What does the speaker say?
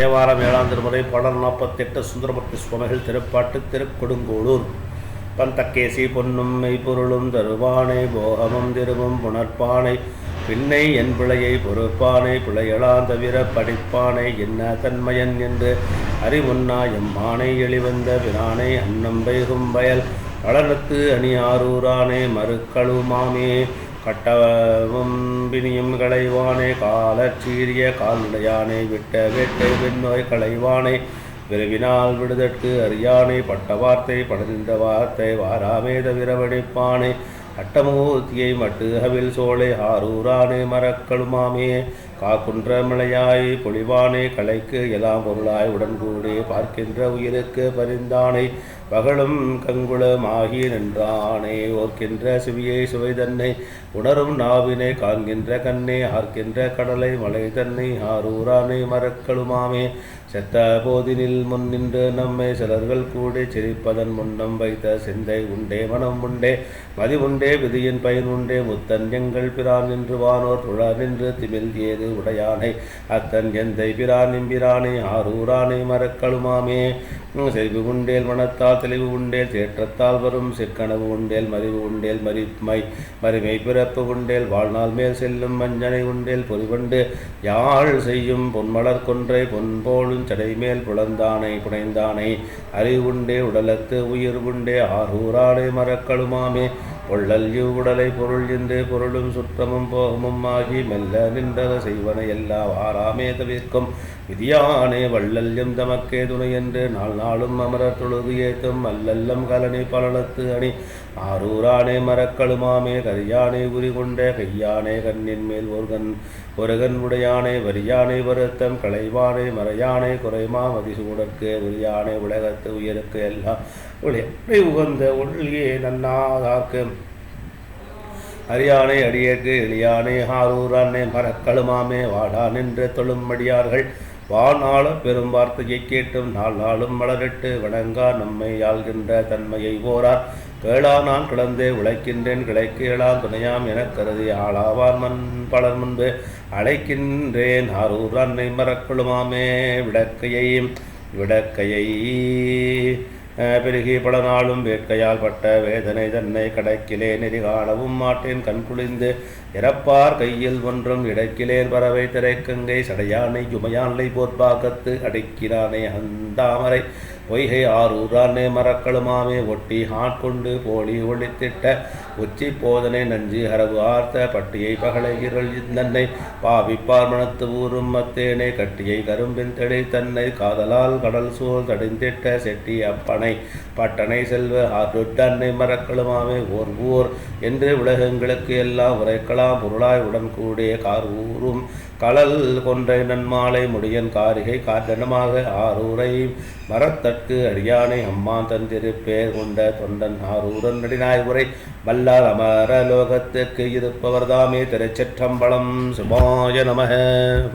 தேவாரம் ஏழாம் திருமுறை பாடல் நாற்பத்தெட்டு சுந்தரமூர்த்தி சுவாமிகள் திருப்பாட்டு திருக்கொடுங்கோளூர். பந்தக்கேசி பொன்னும் மெய்ப்பொருளும் தருவானை போகமும் திருவும் புணர்ப்பானை பின்னை என் பிழையை பொறுப்பானை பிழையெழாம் தவிர படிப்பானை என்ன தன்மையன் என்று அறிவுண்ணா எம்மானை எளிவந்த பிரானை அன்னம் பெய்கும் வயல் வளர்த்து அணியாரூரானே மறுக்களுமாமே கட்டவும் பிணியும் களைவானே காலச்சீரிய கால்நடையானை விட்ட வேட்டை வெண்ணோய் களைவானை விரைவினால் விடுதற்கு அறியானை பட்ட வார்த்தை படர்ந்த வார்த்தை வாராமே தவிர அட்டமூர்த்தியை மட்டு அவில் சோலை ஆரூரானே மரக்கழுமாமே காக்குன்ற மலையாய் பொழிவானே கலைக்கு எல்லாம் பொருளாய் உடன்கூடே பார்க்கின்ற உயிருக்கு பரிந்தானை. பகலும் கங்குளமாகி நின்றானே ஓர்க்கின்ற சிவியை சுவை தன்னை. உணரும் நாவினை காண்கின்ற கண்ணே ஆர்க்கின்ற கடலை மலை தன்னை ஆரூரானே மரக்களுமாமே செத்த போதினில் முன் நின்று நம்மை சிலர்கள் கூட சிரிப்பதன் முன்னம் வைத்த சிந்தை உண்டே மனம் உண்டே மதி உண்டே விதியின் பயன் உண்டே. முத்தன் எங்கள் பிரான் நின்று வானோர் துழ நின்று திமில் ஏது உடையானை. அத்தன் எந்தை பிரான் நிம்பிரானை ஆரூரானை மரக்களுமாமே செறிவு உண்டேல் மனத்தால் தெளிவு உண்டேல் தேற்றத்தால் வரும் சிக்கனவு உண்டேல் மறிவு உண்டேல் மறிமை மறிமை பிறப்பு உண்டேல் வாழ்நாள் மேல் செல்லும் மஞ்சனை உண்டேல் பொறிவண்டு. யாழ் செய்யும் பொன்மலர் கொன்றை பொன் சடைமேல் புலந்தானை புனைந்தானை அறிவுண்டே உடலத்து உயிர் உண்டே ஆரூராடே மரக்களுமாமே பொள்ளல் உடலை பொருள் என்று பொருளும் சுற்றமும் போகமும் ஆகி மெல்ல நின்றத செய்வன எல்லா வாராமே தவிர்க்கும். விதியானே வள்ளல்யம் தமக்கே துணை என்று நாள் நாளும் அமரர் தொழுது ஏத்தும் அல்லல்லம் கலனை பலனத்து அணி. ஆரூரானே மரக்கழுமாமே கரியானே உரி கொண்ட கையானே கண்ணின் மேல் ஒருகன் ஒருகன் உடையானே வரியானை வருத்தம் களைவானே மறையானே குறைமா மதிசூடற்கு உரியானே உலகத்து உயிருக்கு எல்லாம் ஒளியை உகந்த ஒளியே நன்னாதாக்கு அரியானை அடியேக்கு எளியானே ஹாரூரானே மரக்கழுமாமே வாடா நின்று தொழும்படியார்கள். வானாள பெரும் வார்த்தையை கேட்டும் நாள் நாளும் மலரிட்டு வணங்கா நம்மை ஆள்கின்ற தன்மையை ஓரார் கேளா நான் கிளந்தே உழைக்கின்றேன் கிளைக்கு எழாம் துணையாம் எனக் கருதி ஆளாவார் மண் பலர் முன்பு. அழைக்கின்றேன் ஆரூர் அன்னை மரக்குழுமாமே விடக்கையை விடக்கையை. பெருகி பல நாளும் வேட்கையால் பட்ட வேதனை தன்னை கடைக்கிலே நெறி காணவும் மாட்டேன். கண் குளிந்து இறப்பார் கையில் ஒன்றும் இடக்கிலேன் பறவை திரைக்கங்கை சடையானை யுமையானை போர்பாகத்து அடைக்கிறானே அந்தாமரை. பொய்கை ஆரூரானே மரக்களுமாமே ஒட்டி ஆட்கொண்டு போலி ஒளித்திட்ட உச்சி போதனை நஞ்சு அரவு ஆர்த்த பட்டியை பகலை இருள் தன்னை பாவிப்பார் மனத்து ஊரும் மத்தேனை கட்டியை கரும்பின் தெளி தன்னை காதலால் கடல் சூழ் தடிந்திட்ட செட்டி அப்பனை பட்டனை செல்வ ஆற்றுட்டன்னை மரக்களுமாமே ஓர் ஊர் என்று உலகங்களுக்கு எல்லாம் உரைக்கலாம் பொருளாய் உடன் கூடிய கார் ஊரும் கடல் கொன்றை நன்மாலை முடியன் காரிகை காரணமாக ஆரூரை மரத்தற்கு அடியானை அம்மான் தந்திருப்பேர் கொண்ட தொண்டன் ஆரூரன் நடினாய் உரை. வல்லார் அமர லோகத்துக்கு இருப்பவர்தாமே திருச்சிற்றம்பலம். சுபாய நமக.